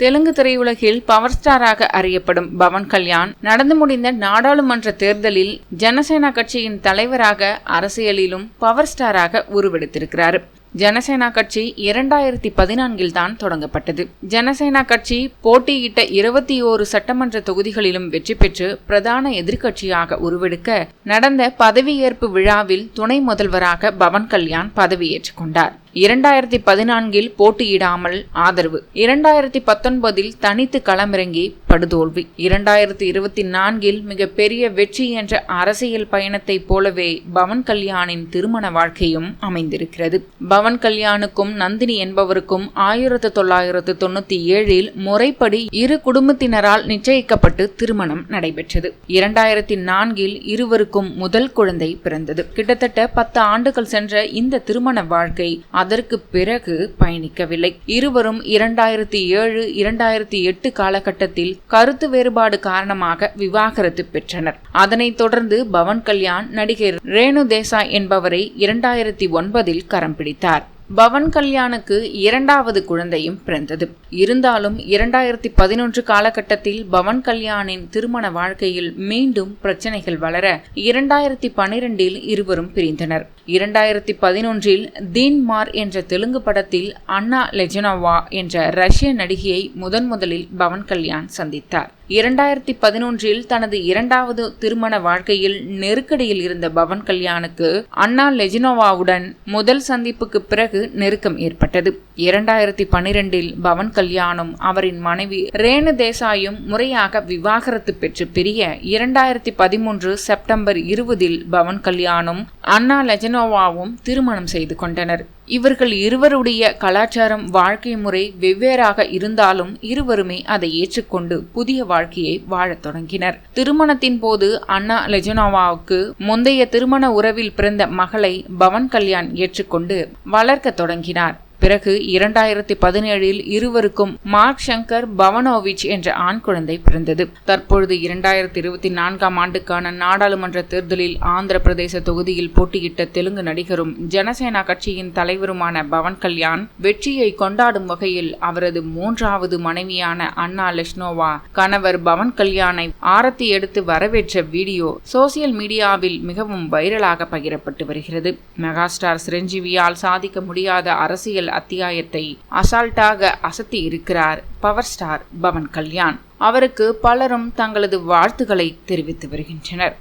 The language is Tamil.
தெலுங்கு திரையுலகில் பவர் ஸ்டாராக அறியப்படும் பவன் கல்யாண் நடந்து முடிந்த நாடாளுமன்ற தேர்தலில் ஜனசேனா கட்சியின் தலைவராக அரசியலிலும் பவர் ஸ்டாராக உருவெடுத்திருக்கிறார். ஜனசேனா கட்சி இரண்டாயிரத்தி பதினான்கில் தான் தொடங்கப்பட்டது. ஜனசேனா கட்சி போட்டியிட்ட இருபத்தி ஓரு சட்டமன்ற தொகுதிகளிலும் வெற்றி பெற்று பிரதான எதிர்க்கட்சியாக உருவெடுக்க நடந்த பதவியேற்பு விழாவில் துணை முதல்வராக பவன் கல்யாண் பதவியேற்றுக் கொண்டார். இரண்டாயிரத்தி பதினான்கில் போட்டியிடாமல் ஆதரவு. இரண்டாயிரத்தி பத்தொன்பதில் தனித்து களமிறங்கி படுதோல்வி. இரண்டாயிரத்தி இருபத்தி நான்கில் மிகப்பெரிய வெற்றி என்ற அரசியல் பயணத்தைப் போலவே பவன் கல்யாணின் திருமண வாழ்க்கையும் அமைந்திருக்கிறது. பவன் கல்யாணுக்கும் நந்தினி என்பவருக்கும் ஆயிரத்து தொள்ளாயிரத்து தொண்ணூத்தி ஏழில் முறைப்படி இரு குடும்பத்தினரால் நிச்சயிக்கப்பட்டு திருமணம் நடைபெற்றது. இரண்டாயிரத்தி நான்கில் இருவருக்கும் முதல் குழந்தை பிறந்தது. கிட்டத்தட்ட பத்து ஆண்டுகள் சென்ற இந்த திருமண வாழ்க்கை அதற்கு பிறகு பயணிக்கவில்லை. இருவரும் இரண்டாயிரத்தி ஏழு இரண்டாயிரத்தி எட்டு காலகட்டத்தில் கருத்து வேறுபாடு காரணமாக விவாகரத்து பெற்றனர். அதனைத் தொடர்ந்து பவன் கல்யாண் நடிகர் ரேணு தேசாய் என்பவரை இரண்டாயிரத்தி ஒன்பதில் கரம் பிடித்தார். பவன் கல்யாணுக்கு இரண்டாவது குழந்தையும் பிறந்தது. இருந்தாலும் இரண்டாயிரத்தி பதினொன்று காலகட்டத்தில் பவன் கல்யாணின் திருமண வாழ்க்கையில் மீண்டும் பிரச்சனைகள் வளர இரண்டாயிரத்தி பனிரெண்டில் இருவரும் பிரிந்தனர். இரண்டாயிரத்தி பதினொன்றில் தீன் மார் என்ற தெலுங்கு படத்தில் அண்ணா லெஜனோவா என்ற ரஷ்ய நடிகையை முதன் முதலில் பவன் கல்யாண் சந்தித்தார். இரண்டாயிரத்தி பதினொன்றில் தனது இரண்டாவது திருமண வாழ்க்கையில் நெருக்கடியில் இருந்த பவன் கல்யாணுக்கு அண்ணா லெஜினோவாவுடன் முதல் சந்திப்புக்கு பிறகு நெருக்கம் ஏற்பட்டது. இரண்டாயிரத்தி பனிரெண்டில் பவன் கல்யாணும் அவரின் மனைவி ரேணு தேசாயும் முறையாக விவாகரத்து பெற்று பிரிய இரண்டாயிரத்தி பதிமூன்று செப்டம்பர் இருபதில் பவன் கல்யாணும் அண்ணா லெஜனோவாவும் திருமணம் செய்து கொண்டனர். இவர்கள் இருவருடைய கலாச்சாரம் வாழ்க்கை முறை வெவ்வேறாக இருந்தாலும் இருவருமே அதை ஏற்றுக்கொண்டு புதிய வாழ்க்கையை வாழத் தொடங்கினர். திருமணத்தின் போது அண்ணா லெஜனோவாவுக்கு முந்தைய திருமண உறவில் பிறந்த மகளை பவன் கல்யாண் ஏற்றுக்கொண்டு வளர்க்க தொடங்கினார். பிறகு இரண்டாயிரத்தி பதினேழில் இருவருக்கும் மார்க் சங்கர் பவனோவிச் என்ற ஆண் குழந்தை பிறந்தது. தற்பொழுது இரண்டாயிரத்தி இருபத்தி நான்காம் ஆண்டுக்கான நாடாளுமன்ற தேர்தலில் ஆந்திர பிரதேச தொகுதியில் போட்டியிட்ட தெலுங்கு நடிகரும் ஜனசேனா கட்சியின் தலைவருமான பவன் கல்யாண் வெற்றியை கொண்டாடும் வகையில் அவரது மூன்றாவது மனைவியான அண்ணா லெஷ்னோவா கணவர் பவன் கல்யாணை ஆரத்தி எடுத்து வரவேற்ற வீடியோ சோசியல் மீடியாவில் மிகவும் வைரலாக பகிரப்பட்டு வருகிறது. மெகாஸ்டார் சிரஞ்சீவியால் சாதிக்க முடியாத அரசியல் அத்தியாயத்தை அசால்ட்டாக அசத்தி இருக்கிறார் பவர் ஸ்டார் பவன் கல்யாண். அவருக்கு பலரும் தங்களது வாழ்த்துக்களை தெரிவித்து வருகின்றனர்.